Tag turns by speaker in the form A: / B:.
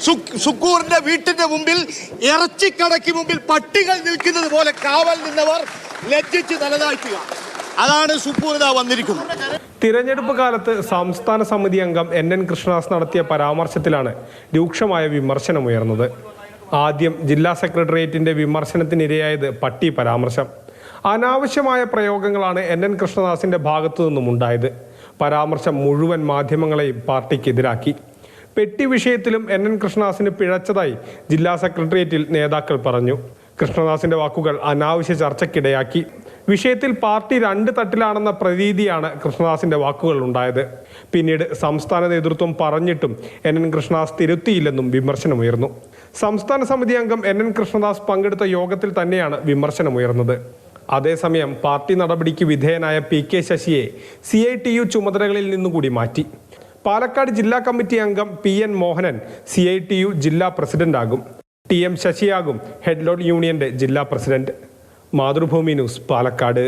A: സുക്കൂറിന്റെ വീട്ടിന്റെ മുമ്പിൽ ഇറച്ചിക്കടയ്ക്ക് മുമ്പിൽ പട്ടികൾ നിൽക്കുന്നത് പോലെ കാവൽ നിന്നവർ ലജ്ജിച്ച് തലതാഴ്ത്തുക. അതാണ് സുക്കൂർ വന്നിരിക്കുന്നത്.
B: തിരഞ്ഞെടുപ്പ് കാലത്ത് സംസ്ഥാന സമിതി അംഗം എൻ എൻ കൃഷ്ണദാസ് നടത്തിയ പരാമർശത്തിലാണ് രൂക്ഷമായ വിമർശനമുയർന്നത് ആദ്യം ജില്ലാ സെക്രട്ടേറിയറ്റിന്റെ വിമർശനത്തിനിരയായത് പട്ടി പരാമർശം. അനാവശ്യമായ പ്രയോഗങ്ങളാണ് എൻ എൻ കൃഷ്ണദാസിന്റെ ഭാഗത്തു നിന്നും ഉണ്ടായത്. പരാമർശം മുഴുവൻ മാധ്യമങ്ങളെയും പാർട്ടിക്കെതിരാക്കി. പെട്ടി വിഷയത്തിലും എൻ എൻ കൃഷ്ണദാസിന് പിഴച്ചതായി ജില്ലാ സെക്രട്ടേറിയറ്റിൽ നേതാക്കൾ പറഞ്ഞു. കൃഷ്ണദാസിന്റെ വാക്കുകൾ അനാവശ്യ ചർച്ചയ്ക്കിടയാക്കി. വിഷയത്തിൽ പാർട്ടി രണ്ട് തട്ടിലാണെന്ന പ്രതീതിയാണ് കൃഷ്ണദാസിന്റെ വാക്കുകൾ ഉണ്ടായത്. പിന്നീട് സംസ്ഥാന നേതൃത്വം പറഞ്ഞിട്ടും എൻ എൻ കൃഷ്ണദാസ് തിരുത്തിയില്ലെന്നും വിമർശനമുയർന്നു. സംസ്ഥാന സമിതി അംഗം എൻ എൻ കൃഷ്ണദാസ് പങ്കെടുത്ത യോഗത്തിൽ തന്നെയാണ് വിമർശനമുയർന്നത്. അതേസമയം പാർട്ടി നടപടിക്ക് വിധേയനായ പി കെ ശശിയെ സി ഐ ടി യു ചുമതലകളിൽ നിന്നുകൂടി മാറ്റി. പാലക്കാട് ജില്ലാ കമ്മിറ്റി അംഗം P N Mohanan C I T U ജില്ലാ പ്രസിഡന്റാകും. ടി എം ശശിയാകും ഹെഡ്ലോഡ് യൂണിയന്റെ ജില്ലാ പ്രസിഡന്റ്. മാതൃഭൂമി ന്യൂസ് പാലക്കാട്.